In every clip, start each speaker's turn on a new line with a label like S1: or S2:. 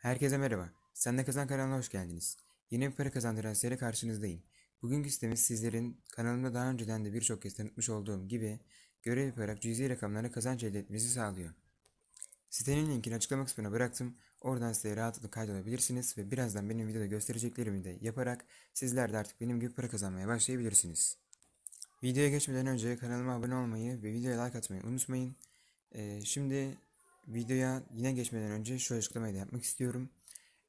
S1: Herkese merhaba. Sen de Kazan kanalına hoş geldiniz. Yeni bir para kazandıran seri karşınızdayım. Bugünkü sitemiz sizlerin kanalımda daha önceden de birçok kez tanıtmış olduğum gibi görev yaparak cüzi rakamlara kazanç elde etmenizi sağlıyor. Sitenin linkini açıklama kısmına bıraktım. Oradan siteye rahatlıkla kaydolabilirsiniz ve birazdan benim videoda göstereceklerimi de yaparak sizler de artık benim gibi para kazanmaya başlayabilirsiniz. Videoya geçmeden önce kanalıma abone olmayı ve videoya like atmayı unutmayın. Ee, şimdi videoya yine geçmeden önce şu açıklamayı da yapmak istiyorum.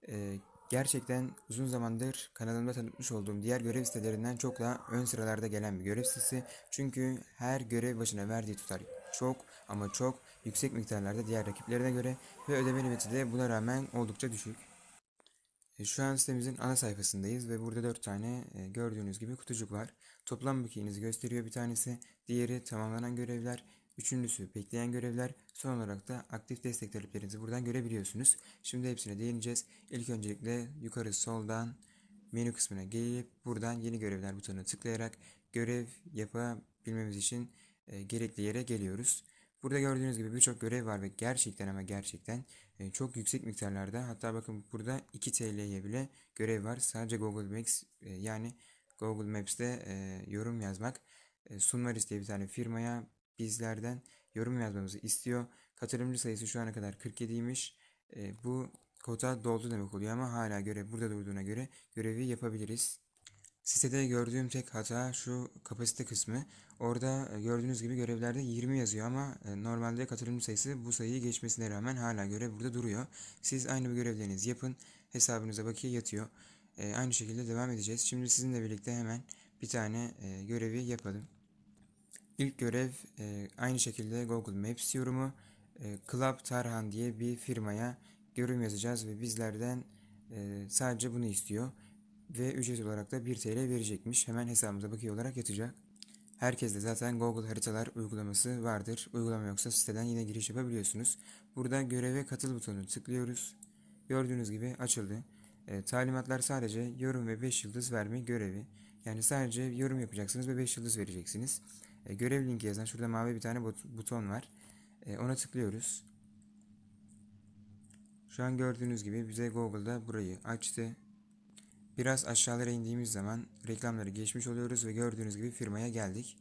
S1: Ee, gerçekten uzun zamandır kanalımda tanıtmış olduğum diğer görev sitelerinden çok daha ön sıralarda gelen bir görev sitesi. Çünkü her görev başına verdiği tutar çok ama çok yüksek miktarlarda diğer rakiplerine göre ve ödeme limiti de buna rağmen oldukça düşük. E, Şu an sitemizin ana sayfasındayız ve burada 4 tane e, gördüğünüz gibi kutucuk var. Toplam bakiyenizi gösteriyor bir tanesi. Diğeri tamamlanan görevler. Üçüncüsü bekleyen görevler. Son olarak da aktif destek taleplerinizi buradan görebiliyorsunuz. Şimdi hepsine değineceğiz. İlk öncelikle yukarı soldan menü kısmına gelip buradan yeni görevler butonuna tıklayarak görev yapabilmemiz için e, gerekli yere geliyoruz. Burada gördüğünüz gibi birçok görev var ve gerçekten ama gerçekten e, çok yüksek miktarlarda hatta bakın burada 2 TL'ye bile görev var. Sadece Google Maps e, yani Google Maps'te e, yorum yazmak. E, Sunmaris diye bir tane firmaya bizlerden yorum yazmamızı istiyor. Katılımcı sayısı şu ana kadar 47'ymiş. E, bu kota doldu demek oluyor ama hala görev burada durduğuna göre görevi yapabiliriz. Sitede gördüğüm tek hata şu kapasite kısmı. Orada e, gördüğünüz gibi görevlerde 20 yazıyor ama e, normalde katılımcı sayısı bu sayıyı geçmesine rağmen hala görev burada duruyor. Siz aynı bu görevlerinizi yapın. Hesabınıza bakiye yatıyor. E, aynı şekilde devam edeceğiz. Şimdi sizinle birlikte hemen bir tane görevi yapalım. İlk görev e, aynı şekilde Google Maps yorumu. E, Club Tarhan diye bir firmaya yorum yazacağız ve bizlerden e, sadece bunu istiyor. Ve ücret olarak da 1 TL verecekmiş. Hemen hesabımıza bakiye olarak yatacak. Herkeste zaten Google Haritalar uygulaması vardır. Uygulama yoksa siteden yine giriş yapabiliyorsunuz. Burada göreve katıl butonunu tıklıyoruz. Gördüğünüz gibi açıldı. E, talimatlar sadece yorum ve 5 yıldız verme görevi. Yani sadece yorum yapacaksınız ve 5 yıldız vereceksiniz. E, görev linki yazan şurada mavi bir tane but- buton var. E, ona tıklıyoruz. Şu an gördüğünüz gibi bize Google'da burayı açtı. Biraz aşağılara indiğimiz zaman reklamları geçmiş oluyoruz ve gördüğünüz gibi firmaya geldik.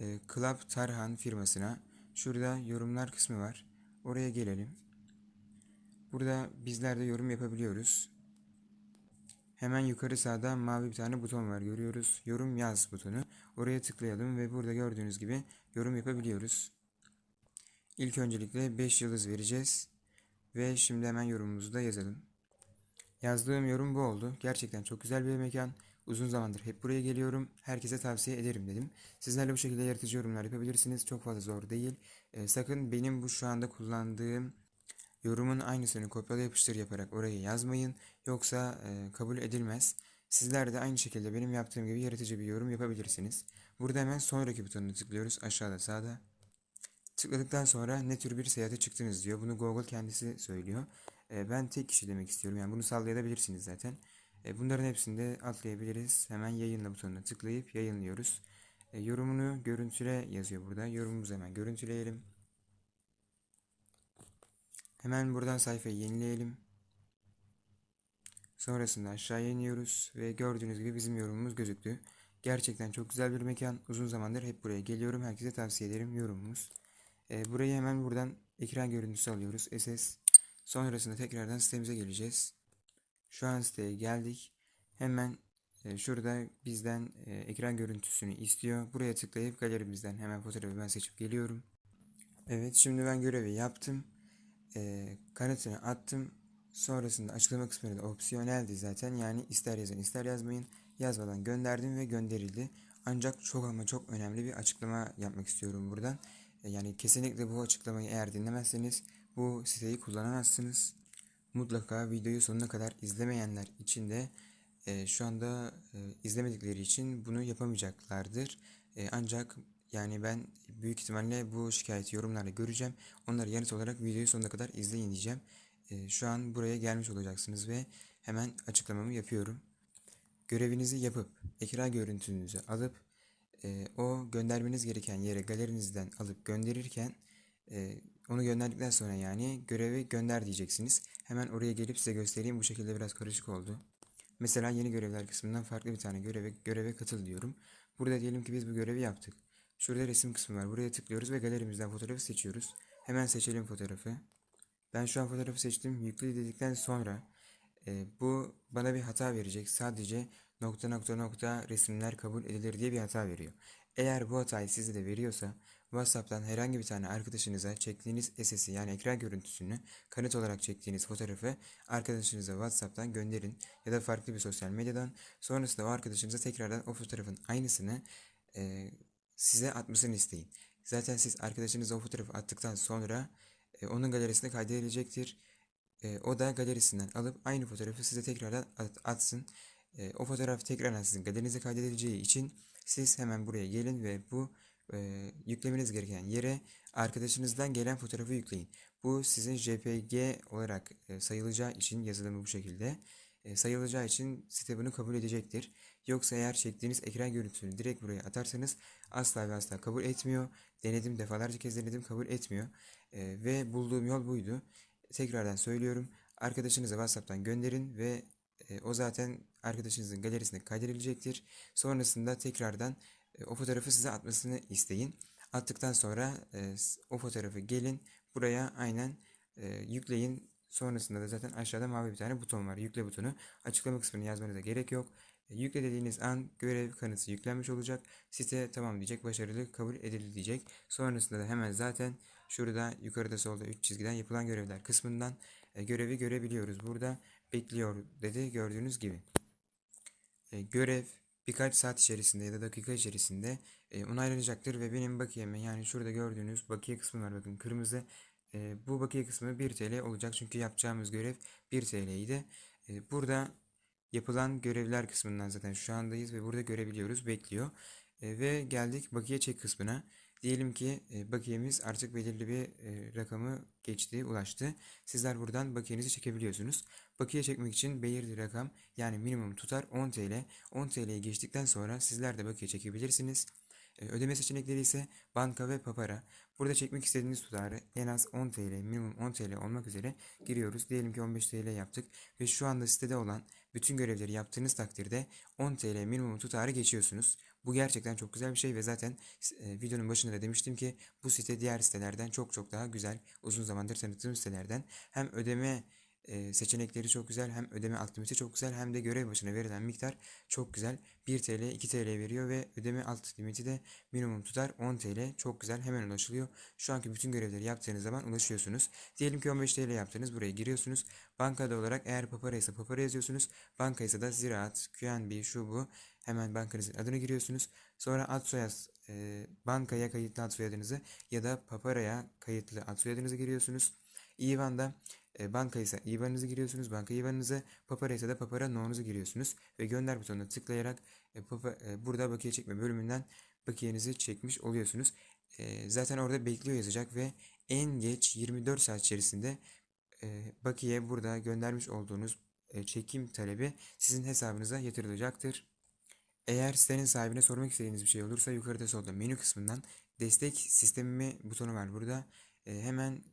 S1: E, Club Tarhan firmasına şurada yorumlar kısmı var. Oraya gelelim. Burada bizler de yorum yapabiliyoruz. Hemen yukarı sağda mavi bir tane buton var görüyoruz. Yorum yaz butonu. Oraya tıklayalım ve burada gördüğünüz gibi yorum yapabiliyoruz. İlk öncelikle 5 yıldız vereceğiz. Ve şimdi hemen yorumumuzu da yazalım. Yazdığım yorum bu oldu. Gerçekten çok güzel bir mekan. Uzun zamandır hep buraya geliyorum. Herkese tavsiye ederim dedim. Sizler de bu şekilde yaratıcı yorumlar yapabilirsiniz. Çok fazla zor değil. Ee, sakın benim bu şu anda kullandığım yorumun aynısını kopyala yapıştır yaparak oraya yazmayın. Yoksa e, kabul edilmez. Sizler de aynı şekilde benim yaptığım gibi yaratıcı bir yorum yapabilirsiniz. Burada hemen sonraki butonuna tıklıyoruz. Aşağıda sağda. Tıkladıktan sonra ne tür bir seyahate çıktınız diyor. Bunu Google kendisi söylüyor. E, ben tek kişi demek istiyorum. Yani bunu sallayabilirsiniz zaten. E, bunların hepsini de atlayabiliriz. Hemen yayınla butonuna tıklayıp yayınlıyoruz. E, yorumunu görüntüle yazıyor burada. Yorumumuzu hemen görüntüleyelim. Hemen buradan sayfayı yenileyelim. Sonrasında aşağıya iniyoruz ve gördüğünüz gibi bizim yorumumuz gözüktü. Gerçekten çok güzel bir mekan. Uzun zamandır hep buraya geliyorum. Herkese tavsiye ederim yorumumuz. E, burayı hemen buradan ekran görüntüsü alıyoruz. SS. Sonrasında tekrardan sitemize geleceğiz. Şu an siteye geldik. Hemen e, şurada bizden e, ekran görüntüsünü istiyor. Buraya tıklayıp galerimizden hemen fotoğrafı ben seçip geliyorum. Evet şimdi ben görevi yaptım. E, kanıtını attım. Sonrasında açıklama kısmında da opsiyoneldi zaten. Yani ister yazın ister yazmayın. Yazmadan gönderdim ve gönderildi. Ancak çok ama çok önemli bir açıklama yapmak istiyorum buradan. E, Yani kesinlikle bu açıklamayı eğer dinlemezseniz bu siteyi kullanamazsınız. Mutlaka videoyu sonuna kadar izlemeyenler için de e, şu anda e, izlemedikleri için bunu yapamayacaklardır. E, ancak yani ben büyük ihtimalle bu şikayeti yorumlarda göreceğim. Onları yanıt olarak videoyu sonuna kadar izleyin diyeceğim. E, şu an buraya gelmiş olacaksınız ve hemen açıklamamı yapıyorum. Görevinizi yapıp ekran görüntünüzü alıp e, o göndermeniz gereken yere galerinizden alıp gönderirken e, onu gönderdikten sonra yani görevi gönder diyeceksiniz. Hemen oraya gelip size göstereyim. Bu şekilde biraz karışık oldu. Mesela yeni görevler kısmından farklı bir tane göreve, göreve katıl diyorum. Burada diyelim ki biz bu görevi yaptık. Şurada resim kısmı var. Buraya tıklıyoruz ve galerimizden fotoğrafı seçiyoruz. Hemen seçelim fotoğrafı. Ben şu an fotoğrafı seçtim. Yükle dedikten sonra e, bu bana bir hata verecek. Sadece nokta nokta nokta resimler kabul edilir diye bir hata veriyor. Eğer bu hatayı size de veriyorsa WhatsApp'tan herhangi bir tane arkadaşınıza çektiğiniz SS'i yani ekran görüntüsünü kanıt olarak çektiğiniz fotoğrafı arkadaşınıza WhatsApp'tan gönderin ya da farklı bir sosyal medyadan. Sonrasında o arkadaşınıza tekrardan o fotoğrafın aynısını e, size atmasını isteyin. Zaten siz arkadaşınıza o fotoğrafı attıktan sonra e, onun galerisine kaydedilecektir. E, o da galerisinden alıp aynı fotoğrafı size tekrardan at- atsın. E, o fotoğraf tekrardan sizin galerinize kaydedileceği için siz hemen buraya gelin ve bu e, yüklemeniz gereken yere arkadaşınızdan gelen fotoğrafı yükleyin. Bu sizin JPG olarak e, sayılacağı için yazılımı bu şekilde sayılacağı için site bunu kabul edecektir. Yoksa eğer çektiğiniz ekran görüntüsünü direkt buraya atarsanız asla ve asla kabul etmiyor. Denedim defalarca kez denedim kabul etmiyor. E, ve bulduğum yol buydu. Tekrardan söylüyorum. Arkadaşınıza WhatsApp'tan gönderin ve e, o zaten arkadaşınızın galerisine kaydedilecektir. Sonrasında tekrardan e, o fotoğrafı size atmasını isteyin. Attıktan sonra e, o fotoğrafı gelin buraya aynen e, yükleyin. Sonrasında da zaten aşağıda mavi bir tane buton var. Yükle butonu. Açıklama kısmını yazmanıza gerek yok. E, Yükle dediğiniz an görev kanıtı yüklenmiş olacak. Site tamam diyecek, başarılı kabul edildi diyecek. Sonrasında da hemen zaten şurada yukarıda solda 3 çizgiden yapılan görevler kısmından e, görevi görebiliyoruz. Burada bekliyor dedi gördüğünüz gibi. E, görev birkaç saat içerisinde ya da dakika içerisinde onaylanacaktır ve benim bakiyeme yani şurada gördüğünüz bakiye kısmı var bakın kırmızı E, bu bakiye kısmı 1 TL olacak çünkü yapacağımız görev 1 TL idi. E, burada yapılan görevler kısmından zaten şu andayız ve burada görebiliyoruz bekliyor. E, ve geldik bakiye çek kısmına. Diyelim ki e, bakiyemiz artık belirli bir e, rakamı geçti, ulaştı. Sizler buradan bakiyenizi çekebiliyorsunuz. Bakiye çekmek için belirli rakam yani minimum tutar 10 TL. 10 TL'yi geçtikten sonra sizler de bakiye çekebilirsiniz. E, Ödeme seçenekleri ise banka ve papara. Burada çekmek istediğiniz tutarı en az 10 TL, minimum 10 TL olmak üzere giriyoruz. Diyelim ki 15 TL yaptık ve şu anda sitede olan bütün görevleri yaptığınız takdirde 10 TL minimum tutarı geçiyorsunuz. Bu gerçekten çok güzel bir şey ve zaten e, videonun başında da demiştim ki bu site diğer sitelerden çok çok daha güzel. Uzun zamandır tanıttığım sitelerden hem ödeme seçenekleri çok güzel hem ödeme alt limiti çok güzel hem de görev başına verilen miktar çok güzel. 1 TL 2 TL veriyor ve ödeme alt limiti de minimum tutar 10 TL çok güzel hemen ulaşılıyor. Şu anki bütün görevleri yaptığınız zaman ulaşıyorsunuz. Diyelim ki 15 TL yaptınız buraya giriyorsunuz. Bankada olarak eğer papara ise papara yazıyorsunuz. Banka ise da Ziraat, QNB şu bu hemen bankanızın adını giriyorsunuz. Sonra ad soyad e, bankaya kayıtlı ad soyadınızı ya da paparaya kayıtlı ad soyadınızı giriyorsunuz. IBAN'da e, banka ise IBAN'ınızı giriyorsunuz. Banka IBAN'ınızı, papara ise de papara no'unuzu giriyorsunuz. Ve gönder butonuna tıklayarak e, papa, e, burada bakiye çekme bölümünden bakiyenizi çekmiş oluyorsunuz. E, zaten orada bekliyor yazacak ve en geç 24 saat içerisinde e, bakiye burada göndermiş olduğunuz e, çekim talebi sizin hesabınıza yatırılacaktır. Eğer sitenin sahibine sormak istediğiniz bir şey olursa yukarıda solda menü kısmından destek sistemi butonu var burada. E, hemen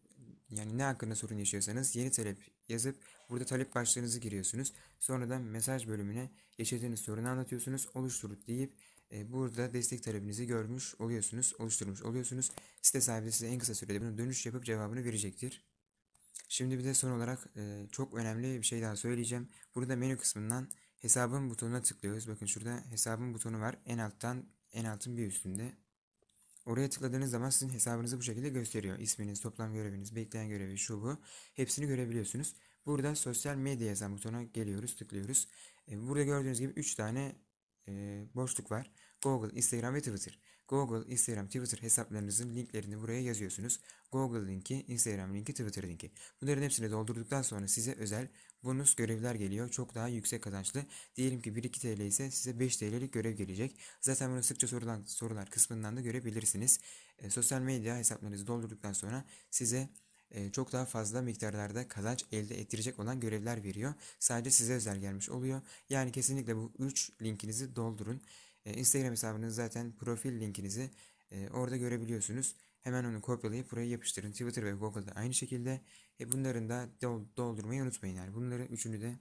S1: yani ne hakkında sorun yaşıyorsanız yeni talep yazıp burada talep başlığınızı giriyorsunuz. Sonra da mesaj bölümüne yaşadığınız sorunu anlatıyorsunuz. Oluştur deyip e, burada destek talebinizi görmüş oluyorsunuz, oluşturmuş oluyorsunuz. Site sahibi size en kısa sürede bunu dönüş yapıp cevabını verecektir. Şimdi bir de son olarak e, çok önemli bir şey daha söyleyeceğim. Burada menü kısmından hesabın butonuna tıklıyoruz. Bakın şurada hesabın butonu var. En alttan en altın bir üstünde. Oraya tıkladığınız zaman sizin hesabınızı bu şekilde gösteriyor. İsminiz, toplam göreviniz, bekleyen görevi, şu bu. Hepsini görebiliyorsunuz. Burada sosyal medya yazan butona geliyoruz, tıklıyoruz. E, burada gördüğünüz gibi 3 tane e, boşluk var. Google, Instagram ve Twitter. Google, Instagram, Twitter hesaplarınızın linklerini buraya yazıyorsunuz. Google linki, Instagram linki, Twitter linki. Bunların hepsini doldurduktan sonra size özel bonus görevler geliyor. Çok daha yüksek kazançlı. Diyelim ki 1-2 TL ise size 5 TL'lik görev gelecek. Zaten bunu sıkça sorulan sorular kısmından da görebilirsiniz. E, sosyal medya hesaplarınızı doldurduktan sonra size çok daha fazla miktarlarda kazanç elde ettirecek olan görevler veriyor. Sadece size özel gelmiş oluyor. Yani kesinlikle bu 3 linkinizi doldurun. Instagram hesabınız zaten profil linkinizi orada görebiliyorsunuz. Hemen onu kopyalayıp buraya yapıştırın. Twitter ve Google'da aynı şekilde. E bunların da dol- doldurmayı unutmayın yani. Bunları üçünü de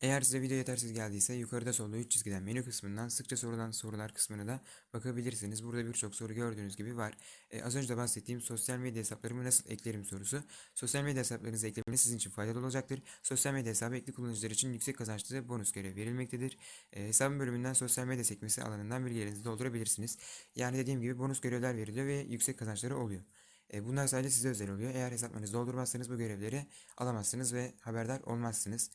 S1: eğer size video yetersiz geldiyse yukarıda solda 3 çizgiden menü kısmından sıkça sorulan sorular kısmına da bakabilirsiniz. Burada birçok soru gördüğünüz gibi var. E, az önce de bahsettiğim sosyal medya hesaplarımı nasıl eklerim sorusu. Sosyal medya hesaplarınızı eklemeniz sizin için faydalı olacaktır. Sosyal medya hesabı ekli kullanıcılar için yüksek kazançlı bonus görev verilmektedir. E, hesabın bölümünden sosyal medya sekmesi alanından bilgilerinizi doldurabilirsiniz. Yani dediğim gibi bonus görevler veriliyor ve yüksek kazançları oluyor. E, bunlar sadece size özel oluyor. Eğer hesaplarınızı doldurmazsanız bu görevleri alamazsınız ve haberdar olmazsınız.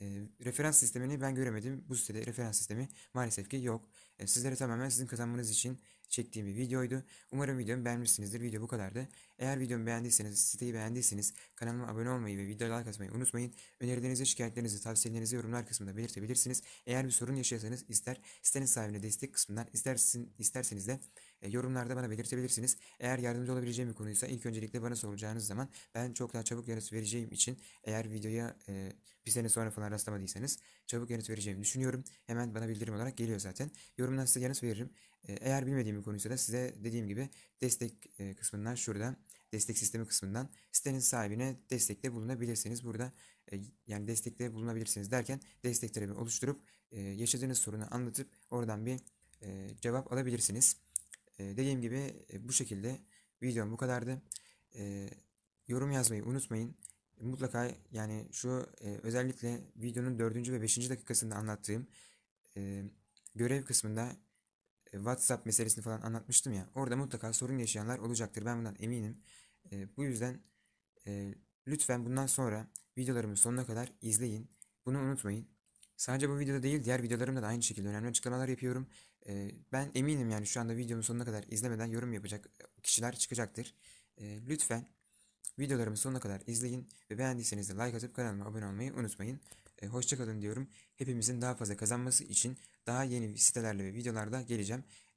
S1: E, referans sistemini ben göremedim. Bu sitede referans sistemi maalesef ki yok. E, sizlere tamamen sizin kazanmanız için çektiğim bir videoydu. Umarım videomu beğenmişsinizdir. Video bu kadardı. Eğer videomu beğendiyseniz, siteyi beğendiyseniz kanalıma abone olmayı ve videoya like atmayı unutmayın. Önerilerinizi, şikayetlerinizi, tavsiyelerinizi yorumlar kısmında belirtebilirsiniz. Eğer bir sorun yaşıyorsanız ister sitenin sahibine destek kısmından istersin, isterseniz de e, yorumlarda bana belirtebilirsiniz. Eğer yardımcı olabileceğim bir konuysa ilk öncelikle bana soracağınız zaman ben çok daha çabuk yanıt vereceğim için eğer videoya e, bir sene sonra falan rastlamadıysanız çabuk yanıt vereceğimi düşünüyorum. Hemen bana bildirim olarak geliyor zaten. Yorumdan size yanıt veririm. E, eğer bilmediğim bir konuysa da size dediğim gibi destek e, kısmından şurada destek sistemi kısmından sitenin sahibine destekte bulunabilirsiniz. Burada e, yani destekte bulunabilirsiniz derken destek talebi oluşturup e, yaşadığınız sorunu anlatıp oradan bir e, cevap alabilirsiniz. E, dediğim gibi e, bu şekilde videom bu kadardı. E, yorum yazmayı unutmayın. Mutlaka yani şu e, özellikle videonun 4. ve 5. dakikasında anlattığım e, görev kısmında WhatsApp meselesini falan anlatmıştım ya. Orada mutlaka sorun yaşayanlar olacaktır. Ben bundan eminim. Bu yüzden lütfen bundan sonra videolarımı sonuna kadar izleyin. Bunu unutmayın. Sadece bu videoda değil diğer videolarımda da aynı şekilde önemli açıklamalar yapıyorum. E, ben eminim yani şu anda videomu sonuna kadar izlemeden yorum yapacak kişiler çıkacaktır. E, lütfen videolarımı sonuna kadar izleyin ve beğendiyseniz de like atıp kanalıma abone olmayı unutmayın. E, hoşça kalın diyorum. Hepimizin daha fazla kazanması için daha yeni sitelerle ve videolarda geleceğim.